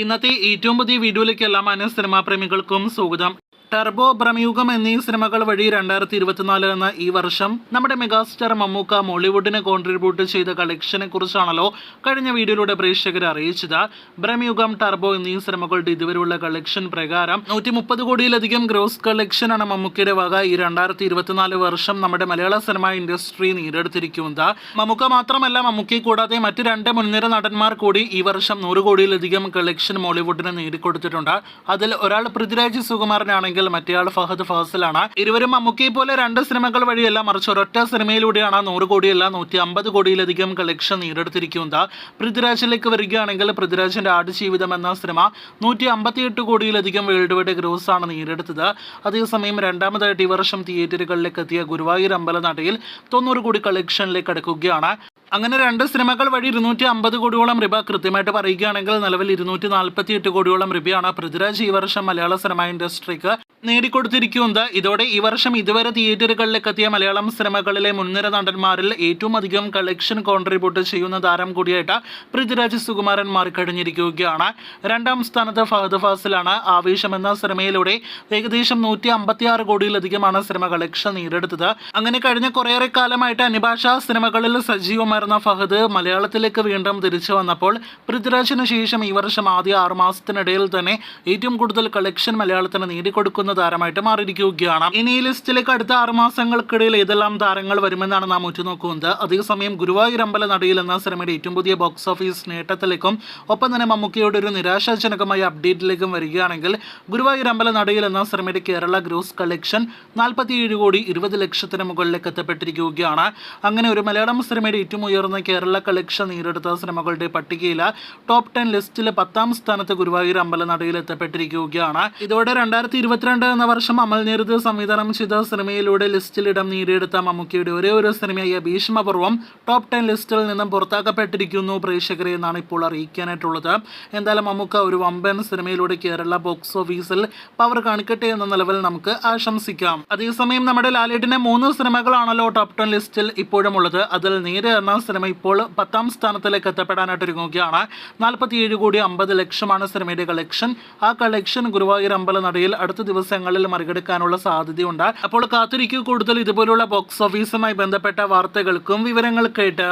ഇന്നത്തെ ഏറ്റവും പുതിയ വീഡിയോയിലേക്ക് എല്ലാ മാന്യ സിനിമാ പ്രേമികൾക്കും സ്വാഗതം. ടർബോ ഭ്രമയുഗം എന്നീ സിനിമകൾ വഴി രണ്ടായിരത്തി ഇരുപത്തിനാല് എന്ന ഈ വർഷം നമ്മുടെ മെഗാസ്റ്റാർ മമ്മൂക്ക മോളിവുഡിന് കോൺട്രിബ്യൂട്ട് ചെയ്ത കളക്ഷനെ കുറിച്ചാണല്ലോ കഴിഞ്ഞ വീഡിയോയിലൂടെ പ്രേക്ഷകർ അറിയിച്ചത്. ഭ്രമയുഗം ടർബോ എന്നീ സിനിമകളുടെ ഇതുവരെയുള്ള കളക്ഷൻ പ്രകാരം നൂറ്റി മുപ്പത് കോടിയിലധികം ഗ്രോസ് കളക്ഷനാണ് മമ്മൂക്കയുടെ വക ഈ രണ്ടായിരത്തി ഇരുപത്തിനാല് വർഷം നമ്മുടെ മലയാള സിനിമ ഇൻഡസ്ട്രി നേടിയെടുത്തിരിക്കുന്നത്. മമ്മൂക്ക മാത്രമല്ല മമ്മൂക്കി കൂടാതെ മറ്റ് രണ്ട് മുൻനിര നടന്മാർ കൂടി ഈ വർഷം നൂറ് കോടിയിലധികം കളക്ഷൻ മോളിവുഡിന് നേടിക്കൊടുത്തിട്ടുണ്ട്. അതിൽ ഒരാൾ പൃഥ്വിരാജ് സുകുമാരനാണെങ്കിൽ മറ്റേയാൾ ഫഹദ് ഫാസിലാണ്. ഇരുവരും മമ്മൂക്കി പോലെ രണ്ട് സിനിമകൾ വഴിയല്ല മറിച്ച് ഒരൊറ്റ സിനിമയിലൂടെയാണ് നൂറ് കോടിയല്ല നൂറ്റി അമ്പത് കോടിയിലധികം കളക്ഷൻ നേടിയെടുത്തിരിക്കുന്നത്. പൃഥ്വിരാജിലേക്ക് വരികയാണെങ്കിൽ പൃഥ്വിരാജിന്റെ ആടുജീവിതം എന്ന സിനിമ നൂറ്റി അമ്പത്തിയെട്ട് കോടിയിലധികം വേൾഡ് വൈഡ് ഗ്രോസ് ആണ് നേടിയെടുത്തത്. അതേസമയം രണ്ടാമതായിട്ട് ഈ വർഷം തിയേറ്ററുകളിലേക്ക് എത്തിയ ഗുരുവായൂർ അമ്പല അമ്പലനടയിൽ തൊണ്ണൂറ് കോടി കളക്ഷനിലേക്ക് അടുക്കുകയാണ്. അങ്ങനെ രണ്ട് സിനിമകൾ വഴി ഇരുന്നൂറ്റി അമ്പത് കോടിയോളം രൂപ കൃത്യമായിട്ട് പറയുകയാണെങ്കിൽ നിലവിൽ ഇരുന്നൂറ്റി നാൽപ്പത്തി എട്ട് കോടിയോളം രൂപയാണ് പൃഥ്വിരാജ് ഈ വർഷം മലയാള സിനിമ ഇൻഡസ്ട്രിക്ക് നേടിക്കൊടുത്തിരിക്കുന്നത് ഇതോടെ ഈ വർഷം ഇതുവരെ തിയേറ്ററുകളിലേക്ക് എത്തിയ മലയാളം സിനിമകളിലെ മുൻനിര നടന്മാരിൽ ഏറ്റവും അധികം കളക്ഷൻ കോൺട്രിബ്യൂട്ട് ചെയ്യുന്ന താരം കൂടിയായിട്ട് പൃഥ്വിരാജ് സുകുമാരൻ മാറിക്കഴിഞ്ഞിരിക്കുകയാണ്. രണ്ടാം സ്ഥാനത്ത് ഫഹദ് ഫാസിലാണ് ആവേശം എന്ന സിനിമയിലൂടെ ഏകദേശം നൂറ്റി അമ്പത്തിയാറ് കോടിയിലധികമാണ് സിനിമ കളക്ഷൻ നേടിയെടുത്തത്. അങ്ങനെ കഴിഞ്ഞ കുറേയേറെ കാലമായിട്ട് അനുഭാഷ സിനിമകളിൽ സജീവമായിരുന്ന ഫഹദ് മലയാളത്തിലേക്ക് വീണ്ടും തിരിച്ചു വന്നപ്പോൾ പൃഥ്വിരാജിന് ശേഷം ഈ വർഷം ആദ്യ ആറുമാസത്തിനിടയിൽ തന്നെ ഏറ്റവും കൂടുതൽ കളക്ഷൻ മലയാളത്തിന് നേടിക്കൊടുക്കുന്ന താരമായിട്ട് മാറിയിരിക്കുകയാണ്. ഇനി ലിസ്റ്റിലേക്ക് അടുത്ത ആറ് മാസങ്ങൾക്കിടയിൽ ഏതെല്ലാം താരങ്ങൾ വരുമെന്നാണ് നാം ഉറ്റുനോക്കുന്നത്. അതേസമയം ഗുരുവായൂർ അമ്പല നടയിൽ എന്ന സിനിമയുടെ ഏറ്റവും പുതിയ ബോക്സ് ഓഫീസ് നേട്ടത്തിലേക്കും ഒപ്പം തന്നെ മമ്മൂക്കയുടെ ഒരു നിരാശാജനകമായ അപ്ഡേറ്റിലേക്കും വരികയാണെങ്കിൽ ഗുരുവായൂർ അമ്പല നടയിൽ എന്ന സിനിമയുടെ കേരള ഗ്രോസ് കളക്ഷൻ നാൽപ്പത്തിയേഴ് കോടി ഇരുപത് ലക്ഷത്തിന് മുകളിലേക്ക് എത്തപ്പെട്ടിരിക്കുകയാണ്. അങ്ങനെ ഒരു മലയാളം സിനിമയുടെ ഏറ്റവും ഉയർന്ന കേരള കളക്ഷൻ നേരിടുന്ന സിനിമകളുടെ പട്ടികയിൽ ടോപ്പ് ടെൻ ലിസ്റ്റിൽ പത്താം സ്ഥാനത്ത് ഗുരുവായൂർ അമ്പല നടയിൽ എത്തപ്പെട്ടിരിക്കുകയാണ്. ഇതോടെ രണ്ടായിരത്തി ഇരുപത്തിരണ്ട് എന്ന വർഷം അമൽ നേരത്തെ സംവിധാനം ചെയ്ത സിനിമയിലൂടെ ലിസ്റ്റിൽ ഇടം നേടിയെടുത്ത മമ്മൂക്കിയുടെ ഒരേ ഒരു സിനിമയായ ഭീഷ്മപർവം ടോപ്പ് ടെൻ ലിസ്റ്റിൽ നിന്നും പുറത്താക്കപ്പെട്ടിരിക്കുന്നു പ്രേക്ഷകരെ എന്നാണ് ഇപ്പോൾ അറിയിക്കാനായിട്ടുള്ളത്. എന്തായാലും മമ്മൂക്ക ഒരു വമ്പൻ സിനിമയിലൂടെ കേരള ബോക്സ് ഓഫീസിൽ പവർ കാണിക്കട്ടെ എന്ന നിലവിൽ നമുക്ക് ആശംസിക്കാം. അതേസമയം നമ്മുടെ ലാലേട്ടിന്റെ മൂന്ന് സിനിമകളാണല്ലോ ടോപ്പ് ടെൻ ലിസ്റ്റിൽ ഇപ്പോഴും ഉള്ളത് അതിൽ നേര് എന്ന സിനിമ ഇപ്പോൾ പത്താം സ്ഥാനത്തിലേക്ക് എത്തപ്പെടാനായിട്ട് ഒരുങ്ങുകയാണ് നാൽപ്പത്തിയേഴ് കോടി അമ്പത് ലക്ഷമാണ് സിനിമയുടെ കളക്ഷൻ ആ കളക്ഷൻ ഗുരുവായൂർ അമ്പല നടയിൽ അടുത്ത ദിവസങ്ങളിൽ മറികടക്കാനുള്ള സാധ്യതയുണ്ട്. അപ്പോൾ കാത്തിരിക്കൂ കൂടുതൽ ഇതുപോലുള്ള ബോക്സ് ഓഫീസുമായി ബന്ധപ്പെട്ട വാർത്തകൾക്കും വിവരങ്ങൾക്കായിട്ട്